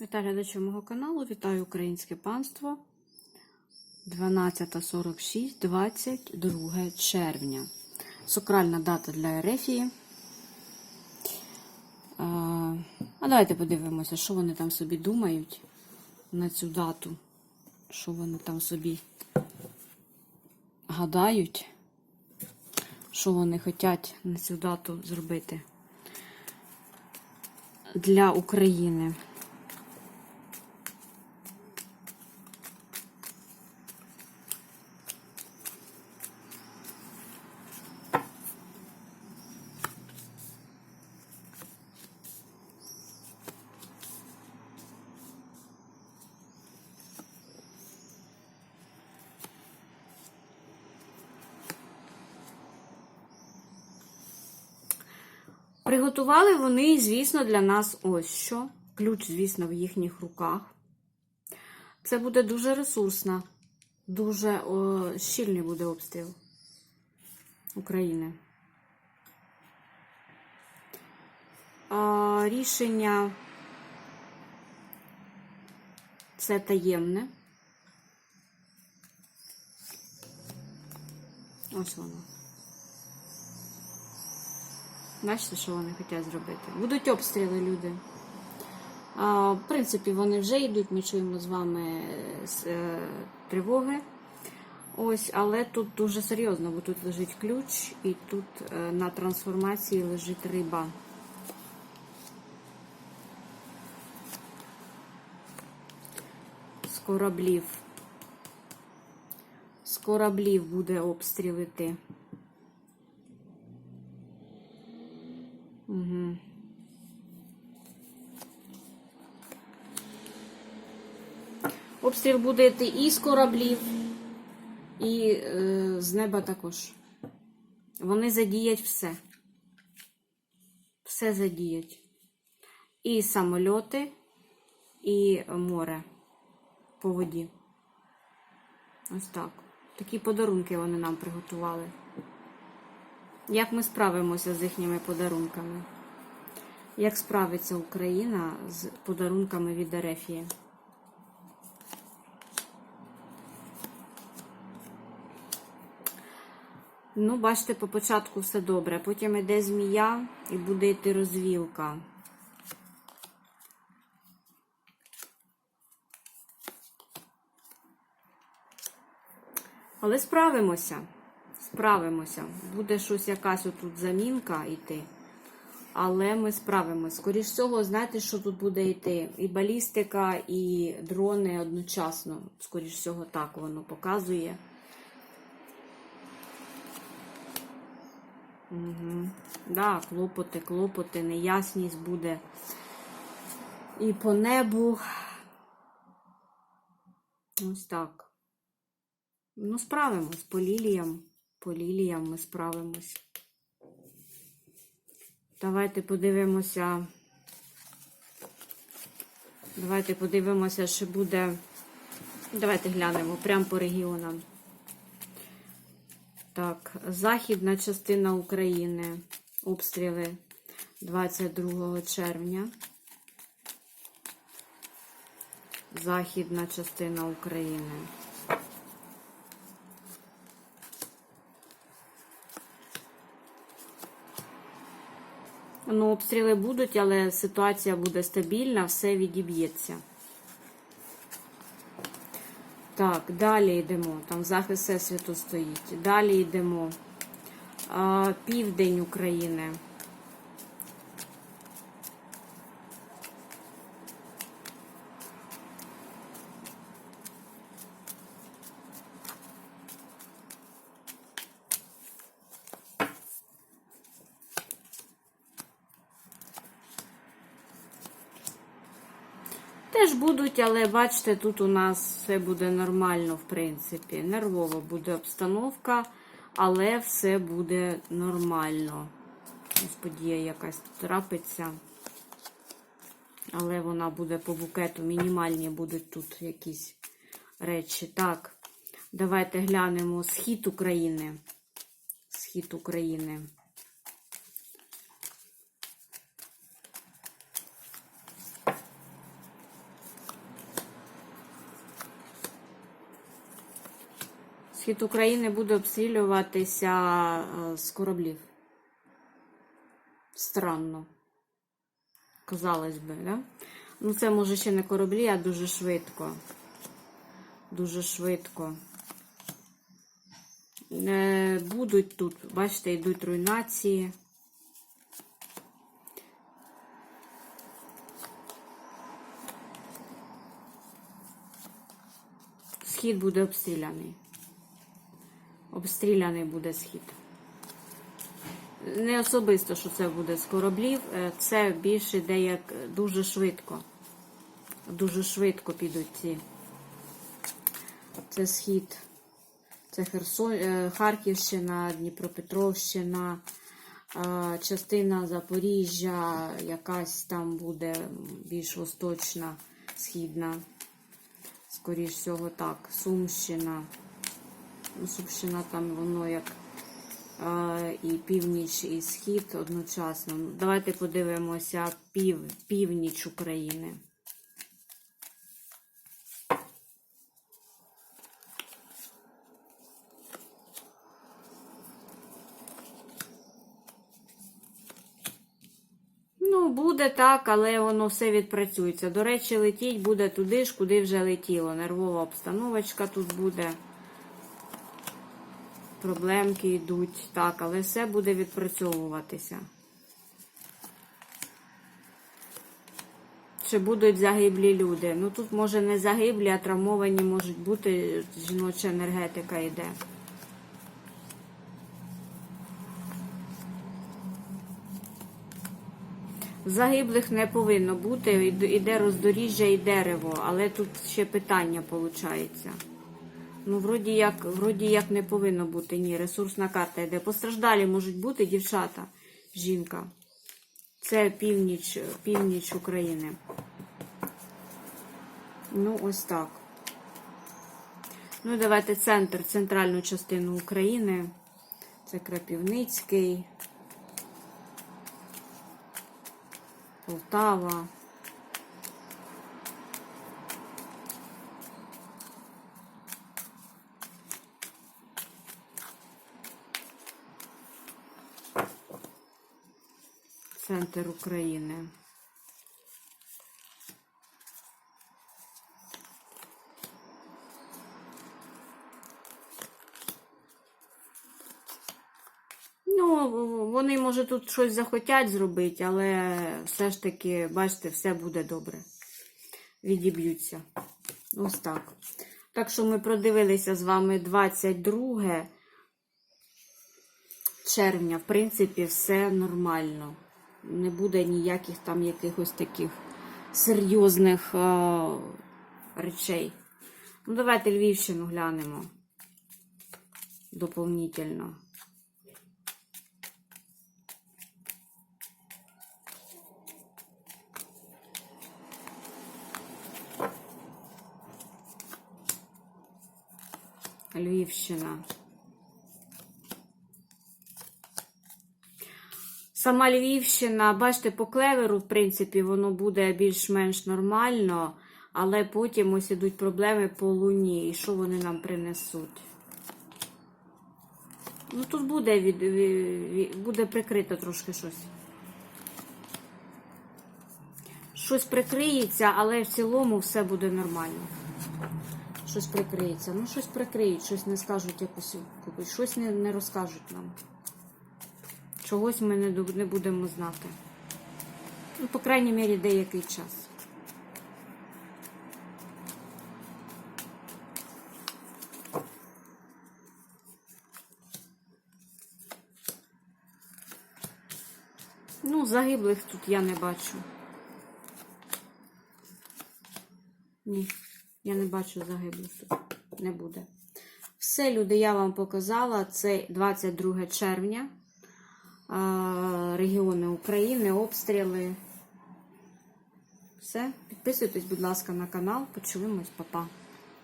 Вітаю глядачів мого каналу, вітаю українське панство. 12.46, 22 червня. Сакральна дата для Ерефії. А, а давайте подивимося, що вони там собі думають на цю дату. Що вони там собі гадають, що вони хочуть на цю дату зробити для України. Приготували вони, звісно, для нас ось що. Ключ, звісно, в їхніх руках. Це буде дуже ресурсно, дуже о, щільний буде обстріл України. А, рішення це таємне. Ось воно. Бачите, що вони хочуть зробити? Будуть обстріли, люди. В принципі, вони вже йдуть, ми чуємо з вами е, е, тривоги. Ось, але тут дуже серйозно, бо тут лежить ключ, і тут е, на трансформації лежить риба. З кораблів. З кораблів буде обстріл іти. Угу. Обстріл буде йти і з кораблів, і е, з неба також. Вони задіять все. Все задіять. І самольоти, і море по воді. Ось так. Такі подарунки вони нам приготували. Як ми справимося з їхніми подарунками? Як справиться Україна з подарунками від Ерефії? Ну, бачите, по початку все добре. Потім йде змія і буде йти розвілка. Але справимося. Справимося. Буде щось якась отут замінка йти. Але ми справимось. Скоріш всього, знаєте, що тут буде йти? І балістика, і дрони одночасно. Скоріш всього, так воно показує. Угу. Да, клопоти, клопоти, неясність буде. І по небу. Ось так. Ну, справимось по ліліям. По ліліям ми справимось. Давайте подивимося. Давайте подивимося, що буде. Давайте глянемо прямо по регіонам. Так, західна частина України. Обстріли 22 червня. Західна частина України. Ну, обстріли будуть, але ситуація буде стабільна, все відіб'ється. Так, далі йдемо. Там захист Всесвіту стоїть. Далі йдемо. Південь України. Теж будуть, але бачите, тут у нас все буде нормально, в принципі. Нервова буде обстановка, але все буде нормально. Ось подія якась трапиться. Але вона буде по букету. Мінімальні будуть тут якісь речі. Так, давайте глянемо схід України. Схід України. Схід України буде обстрілюватися е, з кораблів. Странно. Казалось би, да? Ну, це може ще не кораблі, а дуже швидко. Дуже швидко. Е, будуть тут, бачите, йдуть руйнації. Схід буде обстріляний. Обстріляний буде схід. Не особисто, що це буде з кораблів, е, це більше йде як дуже швидко. Дуже швидко підуть ці. Це схід. Це Херсон, е, Харківщина, Дніпропетровщина, е, частина Запоріжжя, якась там буде більш восточна, східна. Скоріш всього так. Сумщина. Сумщина там воно як е, і північ, і схід одночасно. Ну, Давайте подивимося пів, північ України. Ну, буде так, але воно все відпрацюється. До речі, летіть буде туди ж, куди вже летіло. Нервова обстановочка тут буде. Проблемки йдуть. Так, але все буде відпрацьовуватися. Чи будуть загиблі люди? Ну тут може не загиблі, а травмовані можуть бути. Жіноча енергетика йде. Загиблих не повинно бути, іде роздоріжжя і дерево, але тут ще питання виходить. Ну, вроді як, вроді як не повинно бути. Ні, ресурсна карта йде. Постраждалі можуть бути дівчата, жінка. Це північ, північ України. Ну, ось так. Ну, давайте центр, центральну частину України. Це Крапівницький. Полтава. Центр України. Ну, вони, може, тут щось захотять зробити, але все ж таки, бачите, все буде добре. Відіб'ються. Ось так. Так що ми продивилися з вами 22 червня. В принципі, все нормально. Не буде ніяких там якихось таких серйозних е речей. Ну, давайте Львівщину глянемо доповнительно. Львівщина. Сама Львівщина, бачите, по клеверу, в принципі, воно буде більш-менш нормально, але потім ось ідуть проблеми по луні. І що вони нам принесуть? Ну, тут буде, від, буде прикрито трошки щось. Щось прикриється, але в цілому все буде нормально. Щось прикриється. Ну, щось прикриють, щось не скажуть якусь- щось не, не розкажуть нам. Чогось ми не, будемо знати. Ну, по крайній мірі, деякий час. Ну, загиблих тут я не бачу. Ні, я не бачу загиблих тут. Не буде. Все, люди, я вам показала. Це 22 червня. Регіони України, обстріли. Все. Підписуйтесь, будь ласка, на канал. Почуємось, Па-па.